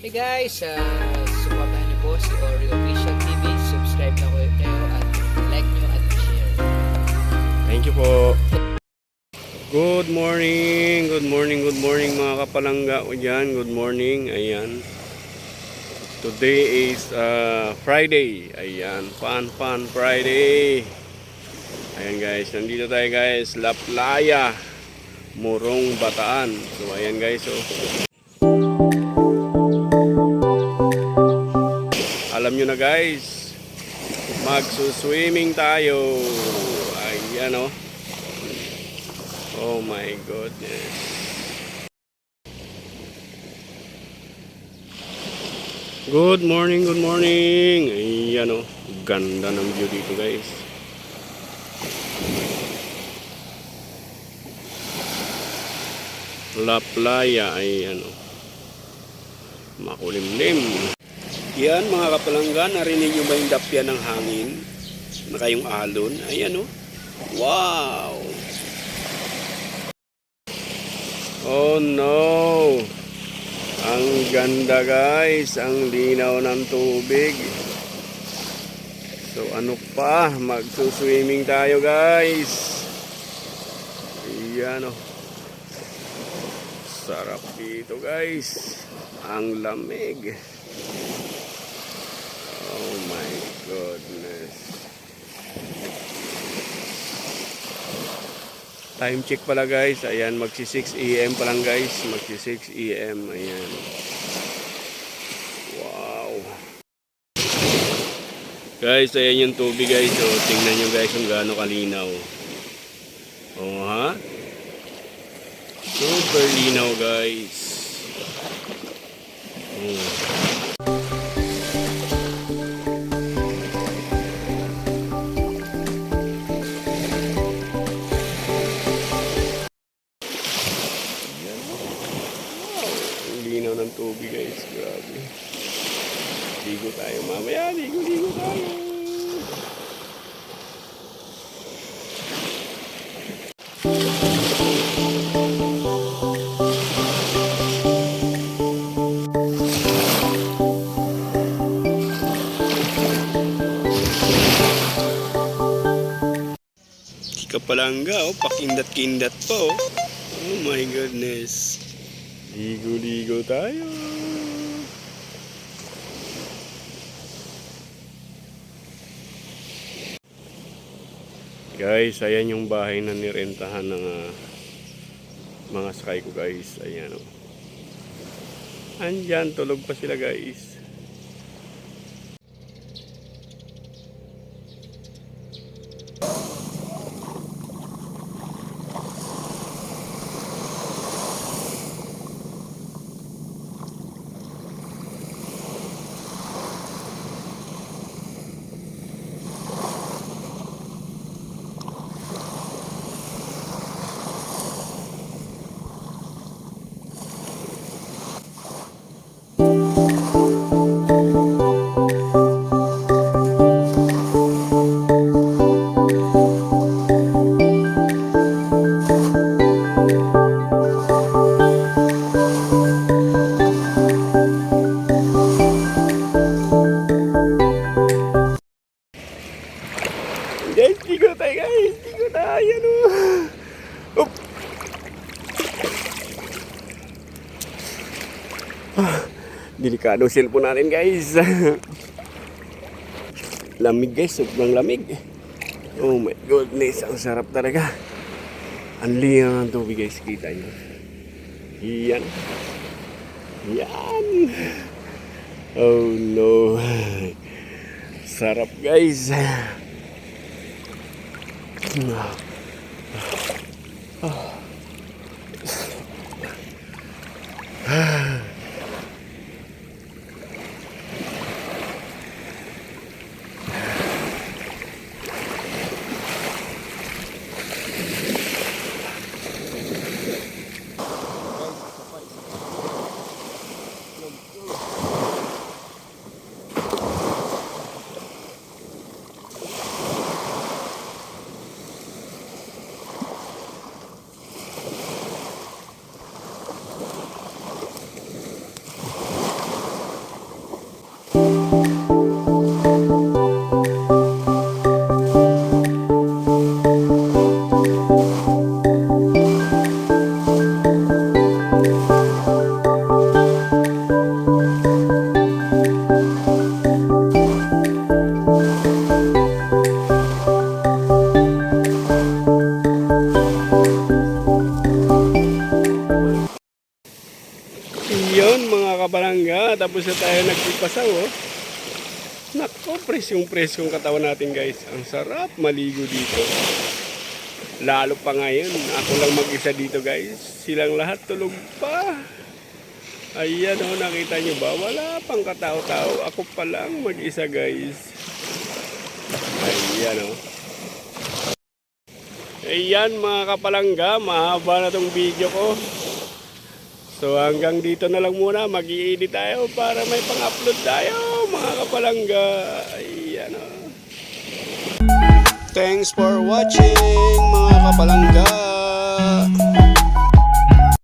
Hey guys, uh, supportahan niyo po si Oreo Official TV. Subscribe na kayo at like niyo at share. Thank you po. Good morning, good morning, good morning mga kapalangga ko dyan. Good morning, ayan. Today is uh, Friday. Ayan, fun, fun Friday. Ayan guys, nandito tayo guys, La Playa, Morong Bataan. So ayan guys, oh. Alam nyo na guys, magsuswimming tayo. Ayan oh. Oh my goodness. Good morning, good morning. Ayan oh. Ganda ng view dito guys. La Playa ay ano makulimlim. Yan mga kapalangga, narinig nyo ba yung dapya ng hangin? Na kayong alon? Ayan o. Wow! Oh no! Ang ganda guys, ang linaw ng tubig. So ano pa, magsuswimming tayo guys. Ayan o. Sarap dito guys. Ang lamig. Goodness. Time check pala guys. Ayan, magsi 6 AM pa lang guys. Magsi 6 AM. Ayan. Wow. Guys, ayan yung tubig guys. So, tingnan nyo guys kung gaano kalinaw. Oh ha? Super linaw guys. Oh. Tubig guys. Grabe. Ligo tayo mamaya. Ligo, ligo tayo. Si Kapalangga, oh, pakindat-kindat pa, oh. Oh my goodness. Ligo-ligo tayo. Guys, ayan yung bahay na nirentahan ng ah, mga sky ko guys. Ayan oh. Andyan, tulog pa sila. Guys, Tayo no. Up. Ah, delikado cellphone natin guys. lamig guys, sobrang lamig. Oh my goodness, ang sarap talaga. Ang linaw ng tubig guys, kita nyo. Yan. Yan. Oh no. Sarap guys. 아. Kabarangga, tapos na tayo nagpipasaw oh. Nako, presyong presyong katawan natin guys. Ang sarap maligo dito. Lalo pa ngayon, ako lang mag-isa dito guys. Silang lahat tulog pa. Ayan oh, nakita nyo ba? Wala pang katao-tao. Ako pa lang mag-isa guys. Ayan oh. Ayan mga kapalangga, mahaba na tong video ko. So hanggang dito na lang muna, mag edit tayo para may pang-upload tayo mga kapalangga. Ayan o. Thanks for watching mga kapalangga.